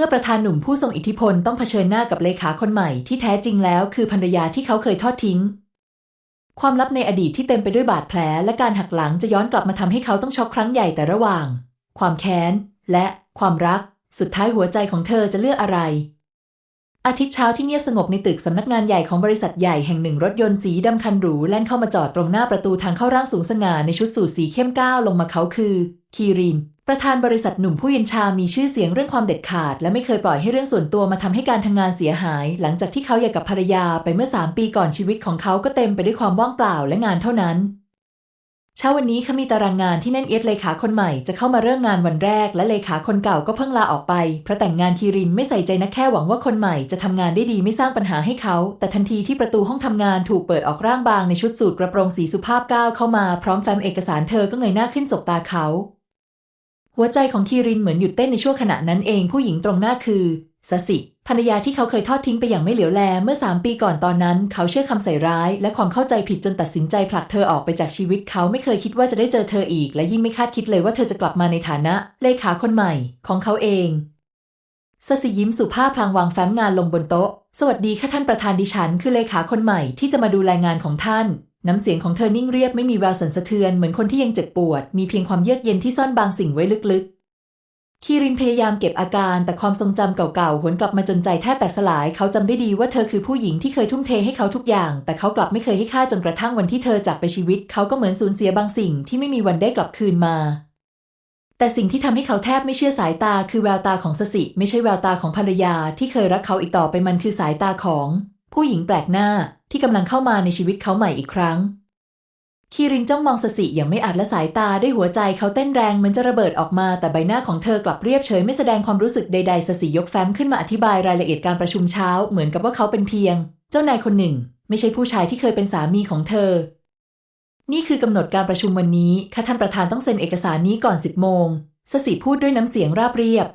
มื่อประธานหนุ่มผู้ทรงอิทธิพลต้องเผชิญหน้ากับเลขาคนใหม่ที่แท้จริงแล้วคือภรรยาที่เขาเคยทอดทิ้ง ความลับในอดีตที่เต็มไปด้วยบาดแผล และการหักหลังจะย้อนกลับมาทำให้เขาต้องช็อกครั้งใหญ่แต่ระหว่าง ความแค้น และความรัก สุดท้ายหัวใจของเธอจะเลือกอะไร อาทิตย์เช้าที่เงียบสงบในตึกสำนักงานใหญ่ของบริษัทใหญ่แห่งหนึ่งรถยนต์สีดำคันหรูแล่นเข้ามาจอดตรงหน้าประตูทางเข้าร่างสูงสง่าในชุดสูทสีเข้มก้าวลงมาเขาคือ คีริน ประธานบริษัทหนุ่มผู้เย็นชามีชื่อเสียงเรื่องความเด็ดขาด และไม่เคยปล่อยให้เรื่องส่วนตัวมาทำให้การทำงานเสียหาย หลังจากที่เขาหย่ากับภรรยาไปเมื่อ 3 ปีก่อนชีวิตของเขาก็เต็มไปด้วยความว่างเปล่าและงานเท่านั้น เช้าวันนี้เขามีตารางงานที่แน่นเอียดเลขาคนใหม่จะเข้ามาเริ่มงานวันแรกและเลขาคนเก่าก็เพิ่งลาออกไป เพราะแต่งงานคีรินไม่ใส่ใจนักแค่หวังว่าคนใหม่จะทำงานได้ดีไม่สร้างปัญหาให้เขา แต่ทันทีที่ประตูห้องทำงานถูกเปิดออกร่างบางในชุดสูทกระโปรงสีสุภาพก้าวเข้ามาพร้อมแฟ้มเอกสารเธอก็เงยหน้าขึ้นสบตาเขา หัวใจของคีรินเหมือนหยุดเต้นในช่วงขณะนั้นเองผู้หญิงตรงหน้าคือสสิ ภรรยาที่เขาเคยทอดทิ้งไปอย่างไม่เหลียวแลเมื่อสามปีก่อนตอนนั้น เขาเชื่อคำใส่ร้าย และความเข้าใจผิดจนตัดสินใจผลักเธอออกไปจากชีวิต เขาไม่เคยคิดว่าจะได้เจอเธออีก และยิ่งไม่คาดคิดเลยว่าเธอจะกลับมาในฐานะ เลขาคนใหม่ ของเขาเองสสิยิ้มสุภาพพลางวางแฟ้มงานลงบนโต๊ะ สวัสดีค่ะท่านประธานดิฉัน คือเลขาคนใหม่ที่จะมาดูแลงานของท่าน น้ำเสียงของเธอนิ่งเรียบไม่มีแววสันสะเทือนเหมือนคนที่ยังเจ็บปวด มีเพียงความเยือกเย็นที่ซ่อนบางสิ่งไว้ลึกๆ คีรินพยายามเก็บอาการแต่ความทรงจำเก่าๆ หวนกลับมาจนใจแทบแตกสลาย เขาจำได้ดีว่าเธอคือผู้หญิงที่เคยทุ่มเทให้เขาทุกอย่าง แต่เขากลับไม่เคยให้ค่าจนกระทั่งวันที่เธอจากไปชีวิต เขาก็เหมือนสูญเสียบางสิ่งที่ไม่มีวันได้กลับคืนมา แต่สิ่งที่ทำให้เขาแทบไม่เชื่อสายตาคือแววตาของสสิ ไม่ใช่แววตาของภรรยาที่เคยรักเขาอีกต่อไปมันคือสายตาของ ผู้หญิงแปลกหน้าที่กำลังเข้ามาในชีวิตเขาใหม่อีกครั้ง คีรินจ้องมองสสิอย่างไม่อาจละสายตาด้วยหัวใจเขาเต้นแรงเหมือนจะระเบิดออกมา แต่ใบหน้าของเธอกลับเรียบเฉยไม่แสดงความรู้สึกใดๆสสิยกแฟ้มขึ้นมาอธิบายรายละเอียดการประชุมเช้า เหมือนกับว่าเขาเป็นเพียง เจ้านายคนหนึ่ง ไม่ใช่ผู้ชายที่เคยเป็นสามีของเธอ นี่คือกำหนดการประชุมวันนี้ข้าท่านประธานต้องเซ็นเอกสารนี้ก่อนสิบโมงสสิพูดด้วยน้ำเสียงราบเรียบ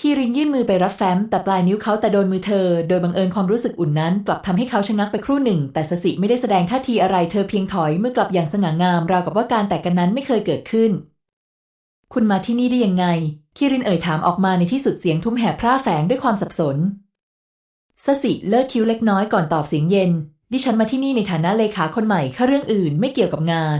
คีรินยื่นมือไปรับแฟ้ม แต่ปลายนิ้วเขาแต่โดนมือเธอ โดยบังเอิญความรู้สึกอุ่นนั้น กลับทำให้เขาชะงักไปครู่หนึ่ง แต่สสิไม่ได้แสดงท่าทีอะไรเธอเพียงถอยเมื่อกลับอย่างสง่างาม ราวกับว่าการแตกกันนั้นไม่เคยเกิดขึ้น คุณมาที่นี่ได้ยังไง คีรินเอ่ยถามออกมาในที่สุดเสียงทุ้มแห่พร่าแฝงด้วยความสับสนสสิเลิกคิ้วเล็กน้อยก่อนตอบเสียงเย็น ดิฉันมาที่นี่ในฐานะเลขาคนใหม่ค่ะเรื่องอื่นไม่เกี่ยวกับงาน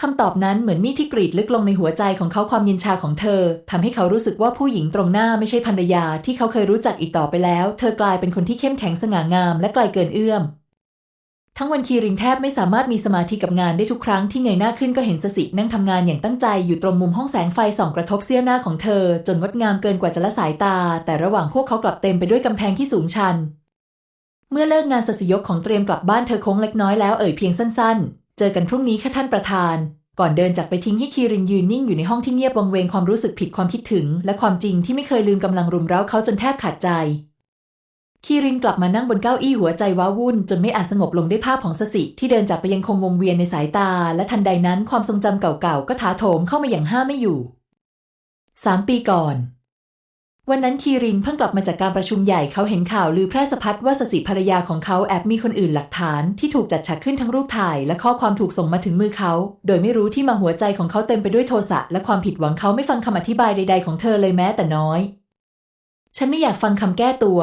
คำตอบนั้นเหมือนมีดที่กรีดลึกลงในหัวใจของเขาความเย็นชาของเธอทำให้เขารู้สึกว่าผู้หญิงตรงหน้าไม่ใช่ภรรยาที่เขาเคยรู้จักอีกต่อไปแล้ว เธอกลายเป็นคนที่เข้มแข็งสง่างามและไกลเกินเอื้อม ทั้งวันคีรินแทบไม่สามารถมีสมาธิกับงานได้ทุกครั้งที่เงยหน้าขึ้นก็เห็นสสินั่งทำงานอย่างตั้งใจอยู่ตรงมุมห้องแสงไฟส่องกระทบเสี้ยวหน้าของเธอ จนงดงามเกินกว่าจะละสายตา แต่ระหว่างพวกเขากลับเต็มไปด้วยกำแพงที่สูงชัน เมื่อเลิกงานสสิยกของเตรียมกลับบ้านเธอโค้งเล็กน้อยแล้วเอ่ยเพียงสั้นๆ เจอกันพรุ่งนี้ค่ะท่านประธาน ก่อนเดินจากไปทิ้งให้คีรินยืนนิ่งอยู่ในห้องที่เงียบวังเวงความรู้สึกผิดความคิดถึง และความจริงที่ไม่เคยลืมกำลังรุมเร้าเขาจนแทบขาดใจ คีรินกลับมานั่งบนเก้าอี้หัวใจว้าวุ่น จนไม่อาจสงบลงได้ภาพของสสิที่เดินจากไปยังคงวงเวียนในสายตา และทันใดนั้นความทรงจำเก่าๆก็ถาโถมเข้ามาอย่างห้ามไม่อยู่สามปีก่อน วันนั้นคีรินเพิ่งกลับมาจากการประชุมใหญ่เขาเห็นข่าวลือแพร่สะพัดว่าสสิภรรยาของเขาแอบมีคนอื่นหลักฐานที่ถูกจัดฉากขึ้นทั้งรูปถ่าย และข้อความถูกส่งมาถึงมือเขา โดยไม่รู้ที่มาหัวใจของเขาเต็มไปด้วยโทสะและความผิดหวังเขาไม่ฟังคำอธิบายใด ๆ ของเธอเลยแม้แต่น้อย ฉันไม่อยากฟังคำแก้ตัว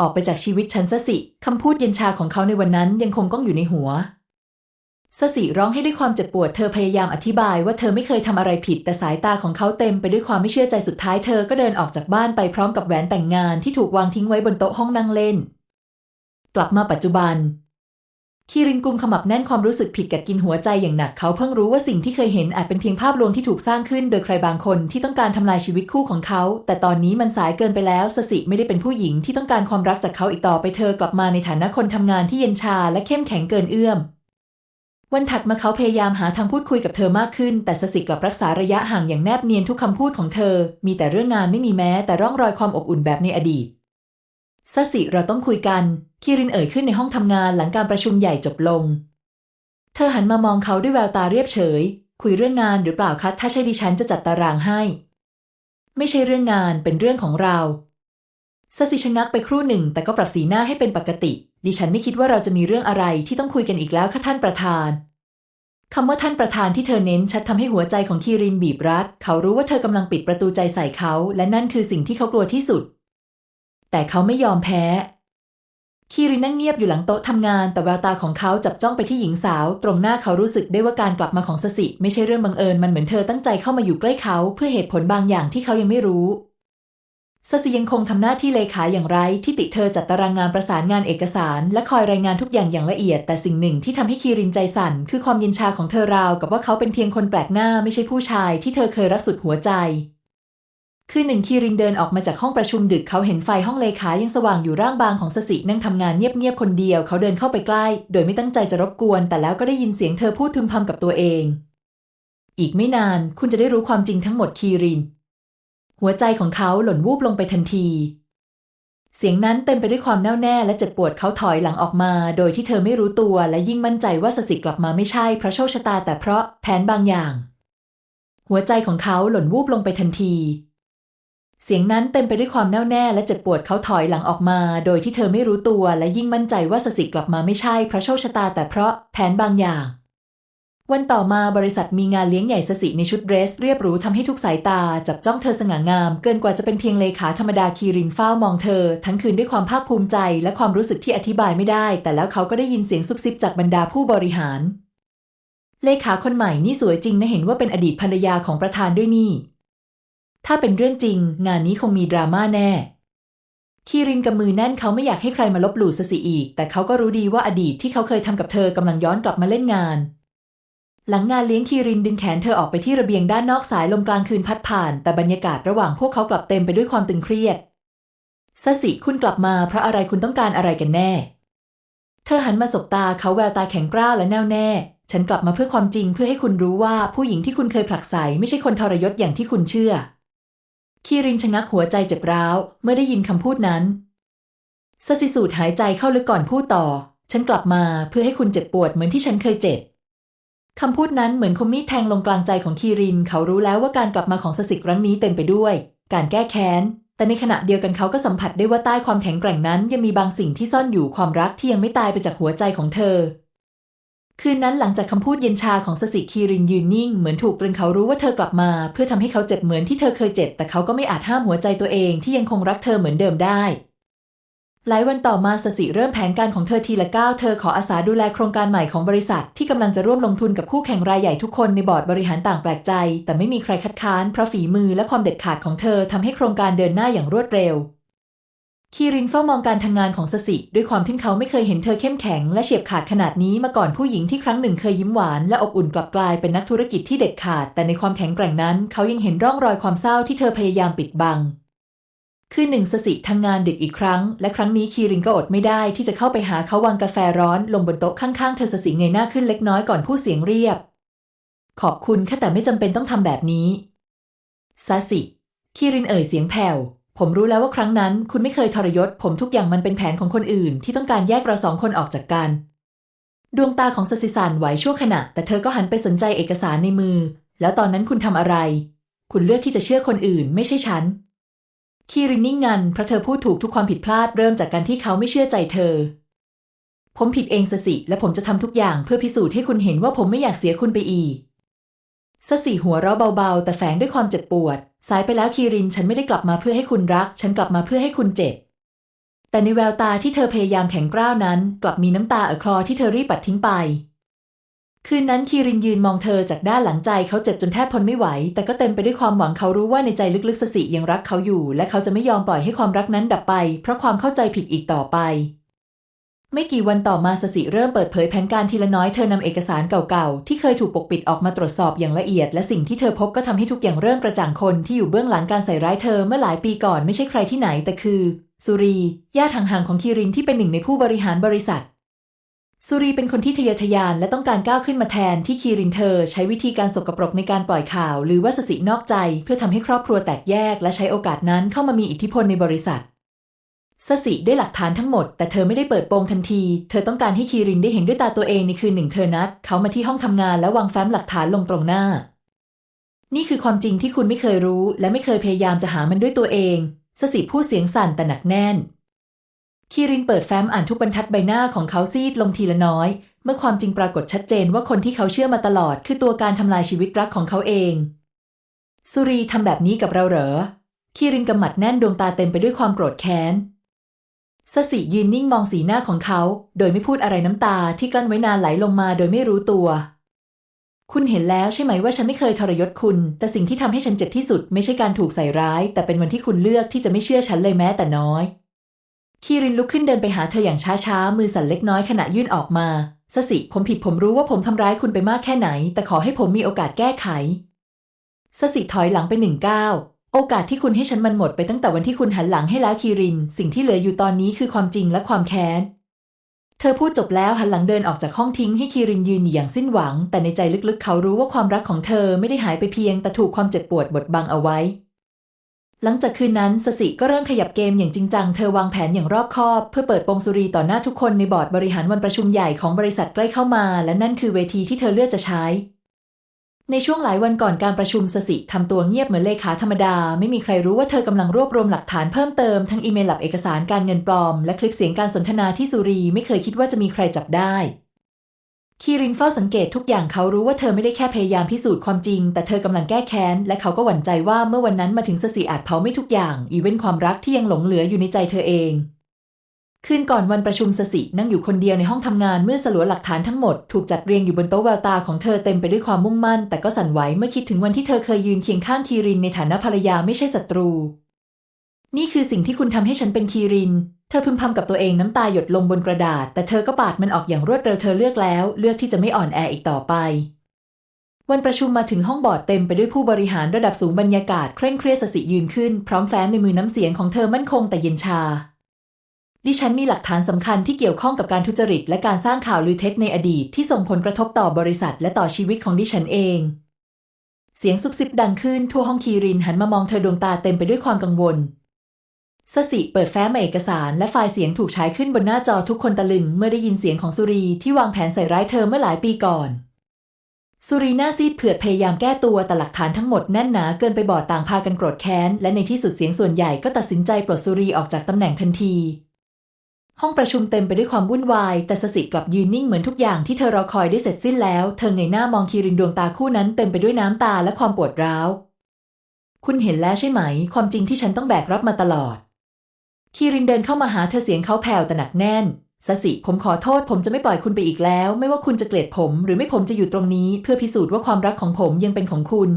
ออกไปจากชีวิตฉันซะสิคำพูดเย็นชาของเขาในวันนั้นยังคงก้องอยู่ในหัว สสิร้องให้ด้วยความเจ็บปวด เธอพยายามอธิบายว่าเธอไม่เคยทำอะไรผิด แต่สายตาของเขาเต็มไปด้วยความไม่เชื่อใจสุดท้ายเธอก็เดินออกจากบ้านไปพร้อมกับแหวนแต่งงานที่ถูกวางทิ้งไว้บนโต๊ะห้องนั่งเล่น กลับมาปัจจุบัน คีรินกุมขมับแน่นความรู้สึกผิดกัดกินหัวใจอย่างหนัก เขาเพิ่งรู้ว่าสิ่งที่เคยเห็นอาจเป็นเพียงภาพลวงที่ถูกสร้างขึ้นโดยใครบางคนที่ต้องการทำลายชีวิตคู่ของเขา แต่ตอนนี้มันสายเกินไปแล้วสสิไม่ได้เป็นผู้หญิงที่ต้องการความรักจากเขาอีกต่อไปเธอกลับมาในฐานะคนทำงานที่เย็นชาและเข้มแข็งเกินเอื้อม วันถัดมาเขาพยายามหาทางพูดคุยกับเธอมากขึ้น แต่สสิกลับรักษาระยะห่างอย่างแนบเนียนทุกคำพูดของเธอ มีแต่เรื่องงานไม่มีแม้แต่ร่องรอยความอบอุ่นแบบในอดีตสสิเราต้องคุยกันคีรินเอ่ยขึ้นในห้องทำงานหลังการประชุมใหญ่จบลง เธอหันมามองเขาด้วยแววตาเรียบเฉย คุยเรื่องงานหรือเปล่าคะถ้าใช่ดิฉันจะจัดตารางให้ ไม่ใช่เรื่องงานเป็นเรื่องของเรา สสิชะงักไปครู่หนึ่ง แต่ก็ปรับสีหน้าให้เป็นปกติ ดิฉันไม่คิดว่าเราจะมีเรื่องอะไรที่ต้องคุยกันอีกแล้วค่ะท่านประธานคำว่าท่านประธานที่เธอเน้นชัดทำให้หัวใจของคีรินบีบรัด เขารู้ว่าเธอกำลังปิดประตูใจใส่เขา และนั่นคือสิ่งที่เขากลัวที่สุด แต่เขาไม่ยอมแพ้ คีรินนั่งเงียบอยู่หลังโต๊ะทำงาน แต่แววตาของเขาจับจ้องไปที่หญิงสาว ตรงหน้าเขารู้สึกได้ว่าการกลับมาของสสิ ไม่ใช่เรื่องบังเอิญมันเหมือนเธอตั้งใจเข้ามาอยู่ใกล้เขา เพื่อเหตุผลบางอย่างที่เขายังไม่รู้ สสิยังคงทำหน้าที่เลขาอย่างไรที่ติเธอจัดตารางงานประสานงานเอกสาร และคอยรายงานทุกอย่างอย่างละเอียด แต่สิ่งหนึ่งที่ทำให้คีรินใจสั่น คือความเย็นชาของเธอราวกับว่าเขาเป็นเพียงคนแปลกหน้าไม่ใช่ผู้ชายที่เธอเคยรักสุดหัวใจคืนหนึ่งคีรินเดินออกมาจากห้องประชุมดึกเขาเห็นไฟห้องเลขายังสว่างอยู่ร่างบางของสสินั่งทำงานเงียบๆคนเดียว เขาเดินเข้าไปใกล้ โดยไม่ตั้งใจจะรบกวน แต่แล้วก็ได้ยินเสียงเธอพูดพึมพำกับตัวเอง อีกไม่นานคุณจะได้รู้ความจริงทั้งหมดคีริน หัวใจของเขาหล่นวูบลงไปทันที เสียงนั้นเต็มไปด้วยความแน่วแน่และเจ็บปวดเขาถอยหลังออกมา โดยที่เธอไม่รู้ตัวและยิ่งมั่นใจว่าสสิกลับมาไม่ใช่เพราะโชคชะตาแต่เพราะแผนบางอย่าง หัวใจของเขาหล่นวูบลงไปทันที เสียงนั้นเต็มไปด้วยความแน่วแน่และเจ็บปวดเขาถอยหลังออกมา โดยที่เธอไม่รู้ตัวและยิ่งมั่นใจว่าสสิกลับมาไม่ใช่เพราะโชคชะตาแต่เพราะแผนบางอย่าง วันต่อมาบริษัทมีงานเลี้ยงใหญ่สสิในชุดเดรส เรียบหรูทำให้ทุกสายตา จับจ้องเธอสง่างาม เกินกว่าจะเป็นเพียงเลขาธรรมดาคีรินเฝ้ามองเธอ ทั้งคืนด้วยความภาคภูมิใจ และความรู้สึกที่อธิบายไม่ได้ แต่แล้วเขาก็ได้ยินเสียงซุบซิบจากบรรดาผู้บริหาร เลขาคนใหม่นี่สวยจริงนะเห็นว่าเป็นอดีตภรรยาของประธานด้วยนี่ ถ้าเป็นเรื่องจริง งานนี้คงมีดราม่าแน่คีรินกับมือแน่นเขาไม่อยากให้ใครมาลบหลู่สสิอีก แต่เขาก็รู้ดีว่าอดีตที่เขาเคยทำกับเธอกำลังย้อนกลับมาเล่นงาน หลังงานเลี้ยงคีรินดึงแขนเธอออกไปที่ระเบียงด้านนอกสายลมกลางคืนพัดผ่าน แต่บรรยากาศระหว่างพวกเขากลับเต็มไปด้วยความตึงเครียดสสิคุณกลับมาเพราะอะไรคุณต้องการอะไรกันแน่ เธอหันมาสบตาเขาแววตาแข็งกร้าวและแน่วแน่ ฉันกลับมาเพื่อความจริงเพื่อให้คุณรู้ว่าผู้หญิงที่คุณเคยผลักไสไม่ใช่คนทรยศอย่างที่คุณเชื่อ คีรินชะงักหัวใจเจ็บร้าว เมื่อได้ยินคำพูดนั้นสสิสูดหายใจเข้าลึกก่อนพูดต่อ ฉันกลับมาเพื่อให้คุณเจ็บปวดเหมือนที่ฉันเคยเจ็บ คำพูดนั้นเหมือนคมมีดแทงลงกลางใจของคีริน เขารู้แล้วว่าการกลับมาของสสิครั้งนี้เต็มไปด้วย การแก้แค้น แต่ในขณะเดียวกันเขาก็สัมผัสได้ว่าใต้ความแข็งแกร่งนั้น ยังมีบางสิ่งที่ซ่อนอยู่ความรักที่ยังไม่ตายไปจากหัวใจของเธอ คืนนั้นหลังจากคำพูดเย็นชาของสสิคีรินยืนนิ่งเหมือนถูกตรึงเขารู้ว่าเธอกลับมา เพื่อทำให้เขาเจ็บเหมือนที่เธอเคยเจ็บ แต่เขาก็ไม่อาจห้ามหัวใจตัวเองที่ยังคงรักเธอเหมือนเดิมได้ หลายวันต่อมาสสิเริ่มแผนการของเธอทีละก้าวเธอขออาสาดูแลโครงการใหม่ของบริษัท ที่กำลังจะร่วมลงทุนกับคู่แข่งรายใหญ่ทุกคนในบอร์ดบริหารต่างแปลกใจ แต่ไม่มีใครคัดค้านเพราะฝีมือและความเด็ดขาดของเธอทำให้โครงการเดินหน้าอย่างรวดเร็วคีรินเฝ้ามองการทำงานของสสิ ด้วยความที่เขาไม่เคยเห็นเธอเข้มแข็งและเฉียบขาดขนาดนี้มาก่อนผู้หญิงที่ครั้งหนึ่งเคยยิ้มหวานและอบอุ่นกลับกลายเป็นนักธุรกิจที่เด็ดขาด แต่ในความแข็งแกร่งนั้น เขายังเห็นร่องรอยความเศร้าที่เธอพยายามปิดบัง คืนหนึ่งสสิทำงานดึกอีกครั้ง และครั้งนี้คีรินก็อดไม่ได้ที่จะเข้าไปหาเขาวางกาแฟร้อนลงบนโต๊ะข้างๆเธอสสิเงยหน้าขึ้นเล็กน้อยก่อนผู้เสียงเรียบ ขอบคุณแค่แต่ไม่จำเป็นต้องทำแบบนี้ซาสิคีรินเอ่ยเสียงแผ่วผมรู้แล้วว่าครั้งนั้น คุณไม่เคยทรยศ ผมทุกอย่างมันเป็นแผนของคนอื่น ที่ต้องการแยกเราสองคนออกจากกัน ดวงตาของสสิสานไหวชั่วขณะ แต่เธอก็หันไปสนใจเอกสารในมือ แล้วตอนนั้นคุณทำอะไร คุณเลือกที่จะเชื่อคนอื่น ไม่ใช่ฉัน คีรินนิ่งงันเพราะเธอพูดถูกทุกความผิดพลาดเริ่มจากการที่เขาไม่เชื่อใจเธอ ผมผิดเองสสิ และผมจะทำทุกอย่างเพื่อพิสูจน์ให้คุณเห็นว่าผมไม่อยากเสียคุณไปอีกสสิหัวเราะเบาๆ แต่แฝงด้วยความเจ็บปวด สายไปแล้วคีรินฉันไม่ได้กลับมาเพื่อให้คุณรัก ฉันกลับมาเพื่อให้คุณเจ็บ แต่ในแววตาที่เธอพยายามแข็งกร้าวนั้น กลับมีน้ำตาเอ่อคลอที่เธอรีบปัดทิ้งไป คืนนั้นคีรินยืนมองเธอจากด้านหลังใจเขาเจ็บจนแทบทนไม่ไหว แต่ก็เต็มไปด้วยความหวังเขารู้ว่าในใจลึกๆสสิยังรักเขาอยู่ และเขาจะไม่ยอมปล่อยให้ความรักนั้นดับไป เพราะความเข้าใจผิดอีกต่อไป ไม่กี่วันต่อมาสสิเริ่มเปิดเผยแผนการทีละน้อยเธอนำเอกสารเก่าๆ ที่เคยถูกปกปิดออกมาตรวจสอบอย่างละเอียด และสิ่งที่เธอพบก็ทำให้ทุกอย่างเริ่มกระจ่างคนที่อยู่เบื้องหลังการใส่ร้ายเธอเมื่อหลายปีก่อนไม่ใช่ใครที่ไหนแต่คือ สุรีญาติห่างๆของคีรินที่เป็นหนึ่งในผู้บริหารบริษัท สุรีเป็นคนที่ทะเยอทะยานและต้องการก้าวขึ้นมาแทนที่คีรินเธอ ใช้วิธีการสกปรกในการปล่อยข่าว หรือว่าสสินอกใจ เพื่อทำให้ครอบครัวแตกแยก และใช้โอกาสนั้นเข้ามามีอิทธิพลในบริษัทสสิได้หลักฐานทั้งหมด แต่เธอไม่ได้เปิดโปงทันที เธอต้องการให้คีรินได้เห็นด้วยตาตัวเองในคืนหนึ่งเธอนัด เขามาที่ห้องทำงานและวางแฟ้มหลักฐานลงตรงหน้า นี่คือความจริงที่คุณไม่เคยรู้ และไม่เคยพยายามจะหามันด้วยตัวเองสสิพูดเสียงสั่นแต่หนักแน่น คีรินเปิดแฟ้มอ่านทุกบรรทัดใบหน้าของเขาซีดลงทีละน้อย เมื่อความจริงปรากฏชัดเจนว่าคนที่เขาเชื่อมาตลอด คือตัวการทำลายชีวิตรักของเขาเอง สุรีทำแบบนี้กับเราเหรอคีรินกำหมัดแน่นดวงตาเต็มไปด้วยความโกรธแค้นสสิยืนนิ่งมองสีหน้าของเขา โดยไม่พูดอะไรน้ำตาที่กลั้นไว้นานไหลลงมาโดยไม่รู้ตัว คุณเห็นแล้วใช่ไหมว่าฉันไม่เคยทรยศคุณ แต่สิ่งที่ทำให้ฉันเจ็บที่สุดไม่ใช่การถูกใส่ร้าย แต่เป็นวันที่คุณเลือกที่จะไม่เชื่อฉันเลยแม้แต่น้อย คีรินลุกขึ้นเดินไปหาเธออย่างช้าๆ มือสั่นเล็กน้อยขณะยื่นออกมาสสิ ผมผิดผมรู้ว่าผมทำร้ายคุณไปมากแค่ไหน แต่ขอให้ผมมีโอกาสแก้ไขสสิถอยหลังไปหนึ่งก้าวโอกาสที่คุณให้ฉันมันหมดไปตั้งแต่วันที่คุณหันหลังให้แล้วคีริน สิ่งที่เหลืออยู่ตอนนี้คือความจริงและความแค้น เธอพูดจบแล้วหันหลังเดินออกจากห้องทิ้งให้คีรินยืนอยู่อย่างสิ้นหวัง แต่ในใจลึกๆ เขารู้ว่าความรักของเธอไม่ได้หายไปเพียง แต่ถูกความเจ็บปวดบดบังเอาไว้ หลังจากคืนนั้นสสิก็เริ่มขยับเกมอย่างจริงจัง เธอวางแผนอย่างรอบคอบ เพื่อเปิดโปงสุรีต่อหน้าทุกคนในบอร์ดบริหารวันประชุมใหญ่ของบริษัทใกล้เข้ามา และนั่นคือเวทีที่เธอเลือกจะใช้ ในช่วงหลายวันก่อนการประชุมสสิทำตัวเงียบเหมือนเลขาธรรมดา ไม่มีใครรู้ว่าเธอกำลังรวบรวมหลักฐานเพิ่มเติมทั้งอีเมลหลับเอกสารการเงินปลอม และคลิปเสียงการสนทนาที่สุรีไม่เคยคิดว่าจะมีใครจับได้ คีรินเฝ้าสังเกตทุกอย่างเขารู้ว่าเธอไม่ได้แค่พยายามพิสูจน์ความจริง แต่เธอกำลังแก้แค้น และเขาก็หวั่นใจว่าเมื่อวันนั้นมาถึงสสิอาจเผาไม่ทุกอย่าง อีเว้นความรักที่ยังหลงเหลืออยู่ในใจเธอเอง คืนก่อนวันประชุมสสินั่งอยู่คนเดียวในห้องทำงานเมื่อสลัวหลักฐานทั้งหมดถูกจัดเรียงอยู่บนโต๊ะแววตาของเธอเต็มไปด้วยความมุ่งมั่น แต่ก็สั่นไหวเมื่อคิดถึงวันที่เธอเคยยืนเคียงข้างคีรินในฐานะภรรยาไม่ใช่ศัตรู นี่คือสิ่งที่คุณทำให้ฉันเป็นคีริน เธอพึมพำกับตัวเองน้ำตาหยดลงบนกระดาษ แต่เธอก็ปาดมันออกอย่างรวดเร็วเธอเลือกแล้ว เลือกที่จะไม่อ่อนแออีกต่อไป วันประชุมมาถึงห้องบอร์ดเต็มไปด้วยผู้บริหารระดับสูงบรรยากาศเคร่งเครียดสสิยืนขึ้น พร้อมแฟ้มในมือน้ำเสียงของเธอมั่นคงแต่เย็นชา ดิฉันมีหลักฐานสำคัญที่เกี่ยวข้องกับการทุจริต และการสร้างข่าวลือเท็จในอดีตที่ส่งผลกระทบต่อบริษัท และต่อชีวิตของดิฉันเองเสียงซุบซิบดังขึ้นทั่วห้องคีรินหันมามองเธอดวงตาเต็มไปด้วยความกังวล สสิเปิดแฟ้มเอกสารและไฟล์เสียงถูกฉายขึ้นบนหน้าจอทุกคนตะลึงเมื่อได้ยินเสียงของสุรีที่วางแผนใส่ร้ายเธอเมื่อหลายปีก่อน สุรีหน้าซีดเผือดพยายามแก้ตัวแต่หลักฐานทั้งหมดแน่นหนาเกินไปบอดต่างพากันโกรธแค้น และในที่สุดเสียงส่วนใหญ่ก็ตัดสินใจปลดสุรีออกจากตำแหน่งทันที ห้องประชุมเต็มไปด้วยความวุ่นวาย แต่สสิกลับยืนนิ่งเหมือนทุกอย่างที่เธอรอคอยได้เสร็จสิ้นแล้ว เธอเงยหน้ามองคีรินดวงตาคู่นั้นเต็มไปด้วยน้ำตาและความปวดร้าว คุณเห็นแล้วใช่ไหม ความจริงที่ฉันต้องแบกรับมาตลอด คีรินเดินเข้ามาหาเธอเสียงเขาแผ่วแต่หนักแน่นสสิ ผมขอโทษ ผมจะไม่ปล่อยคุณไปอีกแล้ว ไม่ว่าคุณจะเกลียดผม หรือไม่ผมจะอยู่ตรงนี้ เพื่อพิสูจน์ว่าความรักของผมยังเป็นของคุณ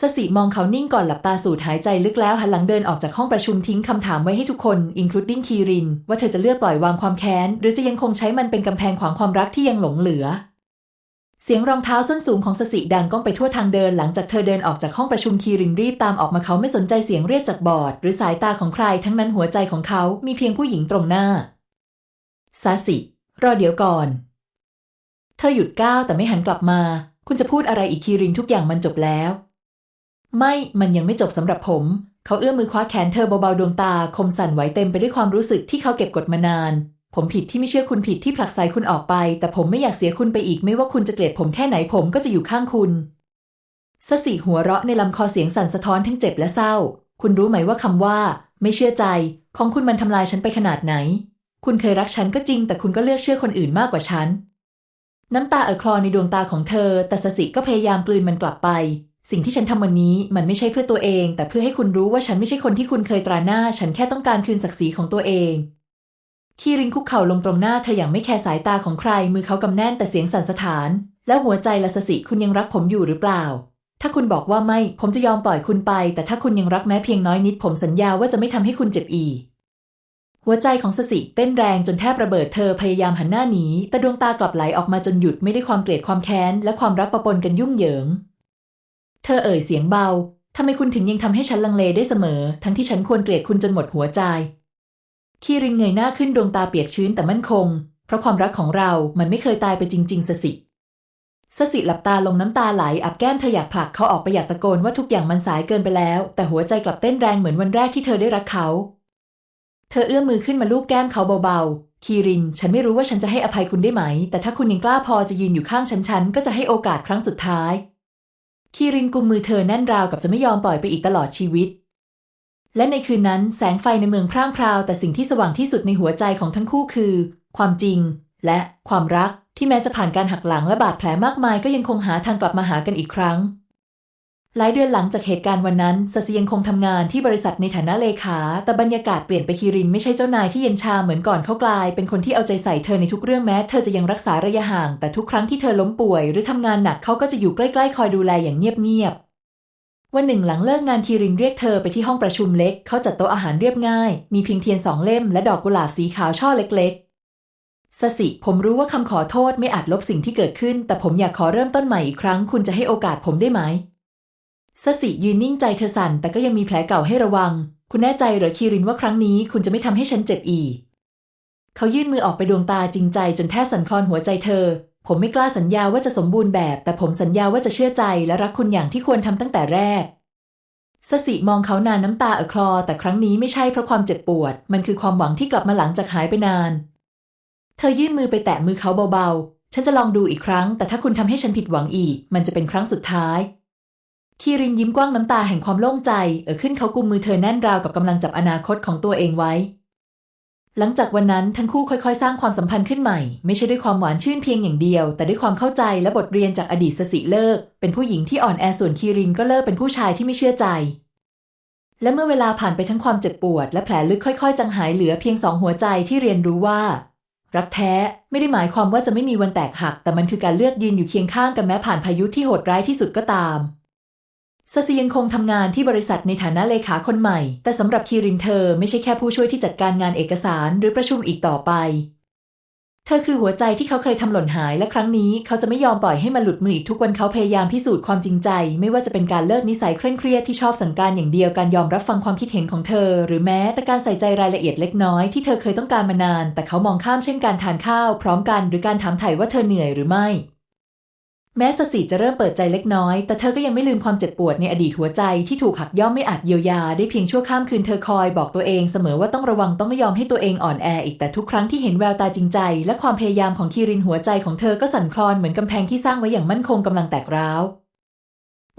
สสิมองเขานิ่งก่อนหลับตาสูดหายใจลึกแล้วหันหลังเดินออกจากห้องประชุมทิ้งคำถามไว้ให้ทุกคน including คีริน ว่าเธอจะเลือกปล่อยวางความแค้น หรือจะยังคงใช้มันเป็นกำแพงขวางความรักที่ยังหลงเหลือ เสียงรองเท้าส้นสูงของสสิดังก้องไปทั่วทางเดินหลังจากเธอเดินออกจากห้องประชุมคีรินรีบตามออกมาเขาไม่สนใจเสียงเรียกจากบอร์ด หรือสายตาของใครทั้งนั้นหัวใจของเขามีเพียงผู้หญิงตรงหน้าสาสิรอเดี๋ยวก่อน เธอหยุดก้าวแต่ไม่หันกลับมา คุณจะพูดอะไรอีกคีรินทุกอย่างมันจบแล้ว ไม่มันยังไม่จบสำหรับผม เขาเอื้อมมือคว้าแขนเธอเบาๆดวงตาคมสั่นไหวเต็มไปด้วยความรู้สึกที่เขาเก็บกดมานาน ผมผิดที่ไม่เชื่อคุณผิดที่ผลักไสคุณออกไป แต่ผมไม่อยากเสียคุณไปอีกไม่ว่าคุณจะเกลียดผมแค่ไหนผมก็จะอยู่ข้างคุณสสิหัวเราะในลำคอเสียงสั่นสะท้อนทั้งเจ็บและเศร้า คุณรู้ไหมว่าคำว่า ไม่เชื่อใจ ของคุณมันทำลายฉันไปขนาดไหน คุณเคยรักฉันก็จริง แต่คุณก็เลือกเชื่อคนอื่นมากกว่าฉัน น้ำตาเอ่อคลอในดวงตาของเธอ แต่สสิก็พยายามกลืนมันกลับไป สิ่งที่ฉันทำวันนี้มันไม่ใช่เพื่อตัวเอง แต่เพื่อให้คุณรู้ว่าฉันไม่ใช่คนที่คุณเคยตราหน้า ฉันแค่ต้องการคืนศักดิ์ศรีของตัวเอง คีรินคุกเข่าลงตรงหน้าเธออย่างไม่แคร์สายตาของใคร มือเขากำแน่นแต่เสียงสั่นสะท้าน แล้วหัวใจละสสิคุณยังรักผมอยู่หรือเปล่า ถ้าคุณบอกว่าไม่ ผมจะยอมปล่อยคุณไป แต่ถ้าคุณยังรักแม้เพียงน้อยนิด ผมสัญญาว่าจะไม่ทำให้คุณเจ็บอีกหัวใจของสสิเต้นแรงจนแทบระเบิดเธอพยายามหันหน้าหนีแต่ดวงตากลับไหลออกมาจนหยุดไม่ได้ความเกลียดความแค้น และความรักประปนกันยุ่งเหยิง เธอเอ่ยเสียงเบาทำไมคุณถึงยังทำให้ฉันลังเลได้เสมอ ทั้งที่ฉันควรเกลียดคุณจนหมดหัวใจ คีรินเงยหน้าขึ้นดวงตาเปียกชื้นแต่มั่นคง เพราะความรักของเรามันไม่เคยตายไปจริง ๆ สสิสสิหลับตาลงน้ำตาไหลอับแก้มเธออยากผลักเขาออกไปอยากตะโกนว่าทุกอย่างมันสายเกินไปแล้ว แต่หัวใจกลับเต้นแรงเหมือนวันแรกที่เธอได้รักเขา เธอเอื้อมมือขึ้นมาลูบแก้มเขาเบาๆ คีริน ฉันไม่รู้ว่าฉันจะให้อภัยคุณได้ไหม แต่ถ้าคุณยังกล้าพอจะยืนอยู่ข้างฉันฉันก็จะให้โอกาสครั้งสุดท้าย คีรินกุมมือเธอแน่นราวกับจะไม่ยอมปล่อยไปอีกตลอดชีวิต และในคืนนั้นแสงไฟในเมืองพร่างพราว แต่สิ่งที่สว่างที่สุดในหัวใจของทั้งคู่คือ ความจริง และความรักที่แม้จะผ่านการหักหลังและบาดแผลมากมายก็ยังคงหาทางกลับมาหากันอีกครั้ง หลายเดือนหลังจากเหตุการณ์วันนั้นสซียังคงทำงานที่บริษัทในฐานะเลขา แต่บรรยากาศเปลี่ยนไปคีรินไม่ใช่เจ้านายที่เย็นชาเหมือนก่อนเขากลาย เป็นคนที่เอาใจใส่เธอในทุกเรื่องแม้ เธอจะยังรักษาระยะห่าง แต่ทุกครั้งที่เธอล้มป่วย หรือทำงานหนักเขาก็จะอยู่ใกล้ๆ คอยดูแลอย่างเงียบๆ วันหนึ่งหลังเลิกงานคีรินเรียกเธอไปที่ห้องประชุมเล็ก เขาจัดโต๊ะอาหารเรียบง่าย มีเพียงเทียนสองเล่มและดอกกุหลาบสีขาวช่อเล็กๆสสิผมรู้ว่าคำขอโทษไม่อาจลบสิ่งที่เกิดขึ้น แต่ผมอยากขอเริ่มต้นใหม่อีกครั้ง คุณจะให้โอกาสผมได้ไหมสสิยืนนิ่งใจเธอสั่น แต่ก็ยังมีแผลเก่าให้ระวัง คุณแน่ใจหรือคีรินว่าครั้งนี้ คุณจะไม่ทำให้ฉันเจ็บอีกเขายื่นมือออกไปดวงตาจริงใจจนแทบสั่นคลอนหัวใจเธอ ผมไม่กล้าสัญญาว่าจะสมบูรณ์แบบ แต่ผมสัญญาว่าจะเชื่อใจและรักคุณอย่างที่ควรทำตั้งแต่แรกสสิมองเขานานน้ำตาเอ่อคลอ แต่ครั้งนี้ไม่ใช่เพราะความเจ็บปวด มันคือความหวังที่กลับมาหลังจากหายไปนาน เธอยื่นมือไปแตะมือเขาเบาๆ ฉันจะลองดูอีกครั้ง แต่ถ้าคุณทำให้ฉันผิดหวังอีก มันจะเป็นครั้งสุดท้าย คีรินยิ้มกว้างน้ำตาแห่งความโล่งใจ เอ่อขึ้นเขากุมมือเธอแน่นราวกับกำลังจับอนาคตของตัวเองไว้ หลังจากวันนั้นทั้งคู่ค่อยๆ สร้างความสัมพันธ์ขึ้นใหม่ ไม่ใช่ด้วยความหวานชื่นเพียงอย่างเดียว แต่ด้วยความเข้าใจและบทเรียนจากอดีตสสิเลิก เป็นผู้หญิงที่อ่อนแอส่วนคีรินก็เลิกเป็นผู้ชายที่ไม่เชื่อใจ และเมื่อเวลาผ่านไปทั้งความเจ็บปวด และแผลลึกค่อยๆ จางหายเหลือเพียงสองหัวใจที่เรียนรู้ว่า รักแท้ไม่ได้หมายความว่าจะไม่มีวันแตกหัก แต่มันคือการเลือกยืนอยู่เคียงข้างกันแม้ผ่านพายุที่โหดร้ายที่สุดก็ตาม สซียังคงทำงานที่บริษัทในฐานะเลขาคนใหม่ แต่สำหรับคีรินเธอไม่ใช่แค่ผู้ช่วยที่จัดการงานเอกสารหรือประชุมอีกต่อไป เธอคือหัวใจที่เขาเคยทำหล่นหายและครั้งนี้เขาจะไม่ยอมปล่อยให้มันหลุดมืออีกทุกวันเขาพยายามพิสูจน์ความจริงใจ ไม่ว่าจะเป็นการเลิกนิสัยเคร่งเครียดที่ชอบสั่งการอย่างเดียวการยอมรับฟังความคิดเห็นของเธอ หรือแม้แต่การใส่ใจรายละเอียดเล็กน้อยที่เธอเคยต้องการมานาน แต่เขามองข้ามเช่นการทานข้าว พร้อมกันหรือการถามไถ่ว่าเธอเหนื่อยหรือไม่ แม้สสิจะเริ่มเปิดใจเล็กน้อย แต่เธอก็ยังไม่ลืมความเจ็บปวดในอดีตหัวใจที่ถูกหักย่อมไม่อาจเยียวยาได้เพียงชั่วข้ามคืนเธอคอยบอกตัวเองเสมอว่าต้องระวังต้องไม่ยอมให้ตัวเองอ่อนแออีกแต่ทุกครั้งที่เห็นแววตาจริงใจ และความพยายามของคีรินหัวใจของเธอก็สั่นคลอนเหมือนกำแพงที่สร้างไว้อย่างมั่นคงกำลังแตกร้าว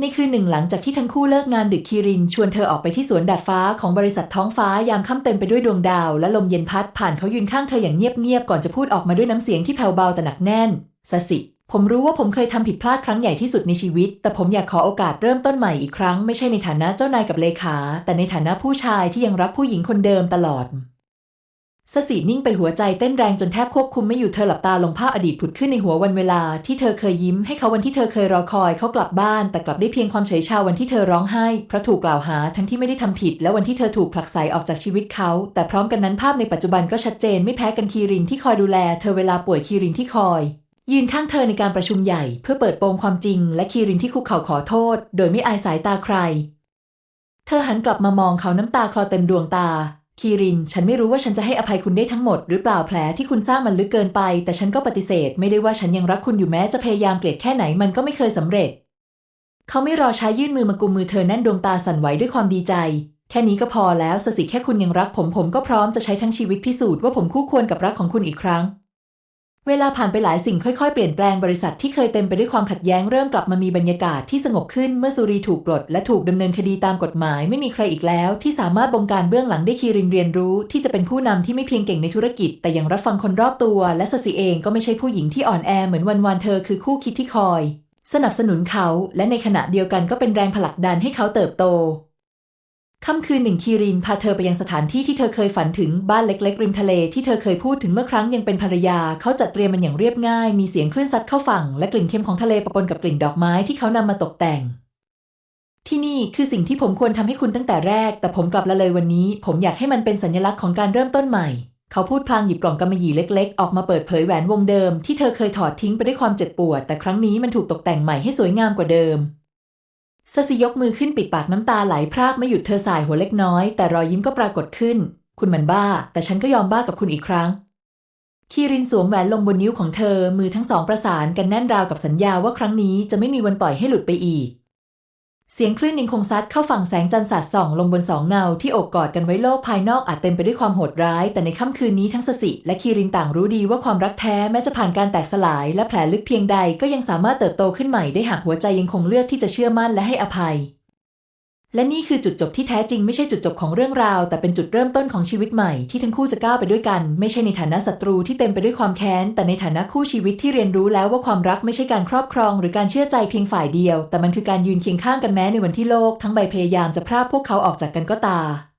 ในคืนหนึ่งหลังจากที่ทั้งคู่เลิกงานดึกคีริน ชวนเธอออกไปที่สวนดาดฟ้าของบริษัทท้องฟ้ายามค่ำเต็มไปด้วยดวงดาว และลมเย็นพัดผ่านเขายืนข้างเธออย่างเงียบๆก่อนจะพูดออกมาด้วยน้ำเสียงที่แผ่วเบาแต่หนักแน่นสสิ ผมรู้ว่าผมเคยทำผิดพลาดครั้งใหญ่ที่สุดในชีวิต แต่ผมอยากขอโอกาสเริ่มต้นใหม่อีกครั้ง ไม่ใช่ในฐานะเจ้านายกับเลขา แต่ในฐานะผู้ชายที่ยังรักผู้หญิงคนเดิมตลอดสสีนิ่งไปหัวใจเต้นแรงจนแทบควบคุมไม่อยู่เธอหลับตาลงภาพอดีตผุดขึ้นในหัววันเวลา ที่เธอเคยยิ้มให้เขาวันที่เธอเคยรอคอยเขากลับบ้าน แต่กลับได้เพียงความเฉยชาวันที่เธอร้องไห้เพราะถูกกล่าวหาทั้งที่ไม่ได้ทำผิด และวันที่เธอถูกผลักไสออกจากชีวิตเขา แต่พร้อมกันนั้นภาพในปัจจุบันก็ชัดเจนไม่แพ้กันคีรินที่คอยดูแล เธอเวลาป่วยคีรินที่คอย ยืนข้างเธอในการประชุมใหญ่เพื่อเปิดโปงความจริง และคีรินที่คุกเข่าขอโทษ โดยไม่อายสายตาใคร เธอหันกลับมามองเขาน้ำตาคลอเต็มดวงตา คีริน ฉันไม่รู้ว่าฉันจะให้อภัยคุณได้ทั้งหมดหรือเปล่าแผลที่คุณสร้างมันลึกเกินไป แต่ฉันก็ปฏิเสธ ไม่ได้ว่าฉันยังรักคุณอยู่แม้จะพยายามเกลียดแค่ไหนมันก็ไม่เคยสำเร็จ เขาไม่รอช้ายื่นมือมากุมมือเธอแน่นดวงตาสั่นไหวด้วยความดีใจ แค่นี้ก็พอแล้วสสิแค่คุณยังรักผมผมก็พร้อมจะใช้ทั้งชีวิตพิสูจน์ว่าผมคู่ควรกับรักของคุณอีกครั้ง เวลาผ่านไปหลายสิ่งค่อยๆ เปลี่ยนแปลงบริษัทที่เคยเต็มไปด้วยความขัดแย้งเริ่มกลับมามีบรรยากาศที่สงบขึ้นเมื่อสุรีถูกปลด และถูกดำเนินคดีตามกฎหมายไม่มีใครอีกแล้ว ที่สามารถบงการเบื้องหลังได้คีรินเรียนรู้ ที่จะเป็นผู้นำที่ไม่เพียงเก่งในธุรกิจ แต่ยังรับฟังคนรอบตัว และสสิเองก็ไม่ใช่ผู้หญิงที่อ่อนแอเหมือนวันวานเธอคือคู่คิดที่คอย สนับสนุนเขา และในขณะเดียวกันก็เป็นแรงผลักดันให้เขาเติบโต ค่ำคืนหนึ่งคีรินพาเธอไปยังสถานที่ที่เธอเคยฝันถึงบ้านเล็ก ๆ ริมทะเลที่เธอเคยพูดถึงเมื่อครั้งยังเป็นภรรยา เขาจัดเตรียมมันอย่างเรียบง่าย มีเสียงคลื่นซัดเข้าฝั่งและกลิ่นเค็มของทะเลปะปนกับกลิ่นดอกไม้ที่เขานำมาตกแต่ง ที่นี่คือสิ่งที่ผมควรทำให้คุณตั้งแต่แรก แต่ผมกลับละเลยวันนี้ ผมอยากให้มันเป็นสัญลักษณ์ของการเริ่มต้นใหม่ เขาพูดพลางหยิบกล่องกำมะหยี่เล็ก ๆ ออกมาเปิดเผยแหวนวงเดิม ที่เธอเคยถอดทิ้งไปด้วยความเจ็บปวด แต่ครั้งนี้มันถูกตกแต่งใหม่ให้สวยงามกว่าเดิม สสิยกมือขึ้นปิดปากน้ำตาไหลพรากไม่หยุดเธอสายหัวเล็กน้อย แต่รอยยิ้มก็ปรากฏขึ้น คุณมันบ้า แต่ฉันก็ยอมบ้ากับคุณอีกครั้ง คีรินสวมแหวนลงบนนิ้วของเธอ มือทั้งสองประสานกันแน่นราวกับสัญญาว่าครั้งนี้จะไม่มีวันปล่อยให้หลุดไปอีก เสียงคลื่นนิงคงซัดเข้าฝั่งแสงจันทร์สาดส่องลงบนสองเงาที่โอบกอดกันไว้โลกภายนอกอาจเต็มไปด้วยความโหดร้าย แต่ในค่ำคืนนี้ทั้งสสิ และคีรินต่างรู้ดีว่าความรักแท้แม้จะผ่านการแตกสลาย และแผลลึกเพียงใดก็ยังสามารถเติบโตขึ้นใหม่ได้หากหัวใจยังคงเลือกที่จะเชื่อมั่นและให้อภัย และนี่คือจุดจบที่แท้จริงไม่ใช่จุดจบของเรื่องราว แต่เป็นจุดเริ่มต้นของชีวิตใหม่ที่ทั้งคู่จะก้าวไปด้วยกัน ไม่ใช่ในฐานะศัตรูที่เต็มไปด้วยความแค้น แต่ในฐานะคู่ชีวิตที่เรียนรู้แล้วว่าความรักไม่ใช่การครอบครอง หรือการเชื่อใจเพียงฝ่ายเดียว แต่มันคือการยืนเคียงข้างกันแม้ในวันที่โลกทั้งใบพยายามจะพรากพวกเขาออกจากกันก็ตา